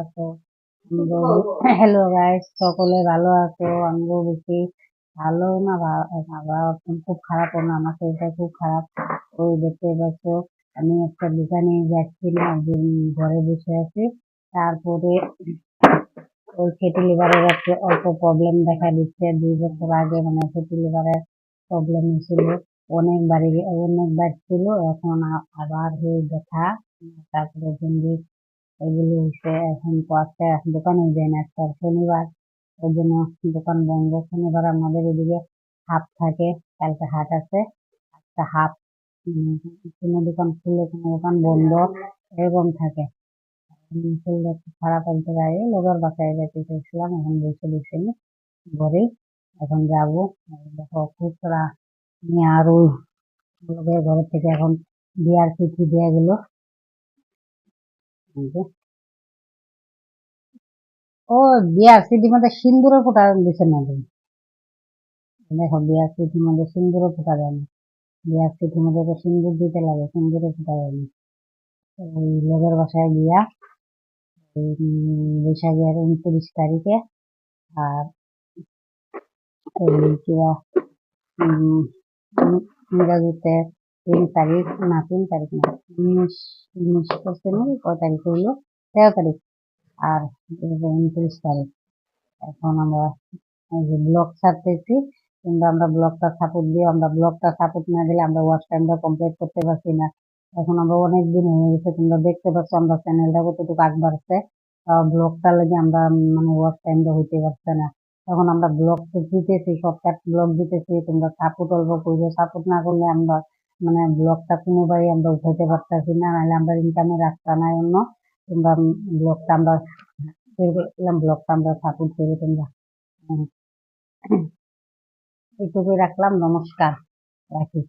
আছো? Hello guys সকলে ভালো আছো? আমিও বেশি ভালো না খুব খারাপ না আমার শরীরটা খুব খারাপ। ওই দেখতে পাচ্ছ আমি একটা দোকানে যাচ্ছিলাম ঘরে বসে আছি। তারপরে ওই ফেটি লিভারের একটা অল্প প্রবলেম দেখা দিচ্ছে। দুই বছর আগে মানে ফেটি লিভারের প্রবলেম ছিল অনেকবার অনেকবার ছিল এখন আবার হয়ে দেখা তারপরে জন্ডিস এগুলো হচ্ছে এখন তো আজকে দোকানে যায় না। আজকে শনিবার ওই জন্য দোকান বন্ধ। শনিবার আমাদের এদিকে হাট থাকে কালকে হাট আছে। একটা উম, কোনো দোকান খুললে কোনো দোকান বন্ধ এরকম থাকে। একটু খারাপ হতে পারে। লোকের বাসায় যেতে চাইছিলাম এখন বসে বসে নি ঘরে এখন যাব দেখো খুচরা নিয়ে আর লোকের ঘর থেকে এখন বিয়ার চিঠি দেওয়া গেল। ও বিয়ার সিটির মধ্যে সিন্দুরের ফোঁটা দিছে না। দেখো বিয়ার সিটির মধ্যে সিন্দুরের ফোঁটা দেয় না। বিয়ার সিটির মধ্যে তো সিন্দুর দিতে লাগে সিন্দুরের ফোঁটা দেয় না। ওই লোকের বাসায় উম, বৈশাখের উনত্রিশ তারিখে আর এই কিবা ইংরাজিতে তিন তারিখ না তিন তারিখ না, উনিশ উনিশ না, কয় তারিখ হইল তেরো তারিখ। আর উনত্রিশ তারিখ। এখন আমরা ব্লগ ছাড়তেছি, কিন্তু আমরা ব্লগটা সাপোর্ট দিয়ে, আমরা ব্লগটা সাপোর্ট না দিলে আমরা ওয়াচ টাইমটা কমপ্লিট করতে পারছি না। এখন আমরা অনেক দিন হয়ে গেছে, তোমরা দেখতে পাচ্ছ আমরা চ্যানেলটা কতটুকু আগ বাড়ছে। ব্লগটা লাগে আমরা মানে ওয়াচ টাইমটা হইতে পারছে না। তখন আমরা ব্লগ দিতেছি শর্টকাট ব্লগ দিতেছি, তোমরা সাপোর্ট অল্প করবে সাপোর্ট না করলে আমরা মানে ব্লগটা কোনোভাবে আমরা উঠাইতে পারতেছি না, নাহলে আমরা ইনকামের রাস্তা নাই অন্য। তোমরা ব্লগটা আমরা ব্লগটা আমরা সাপোর্ট করি তোমরা। এইটুকুই রাখলাম, নমস্কার, রাখি।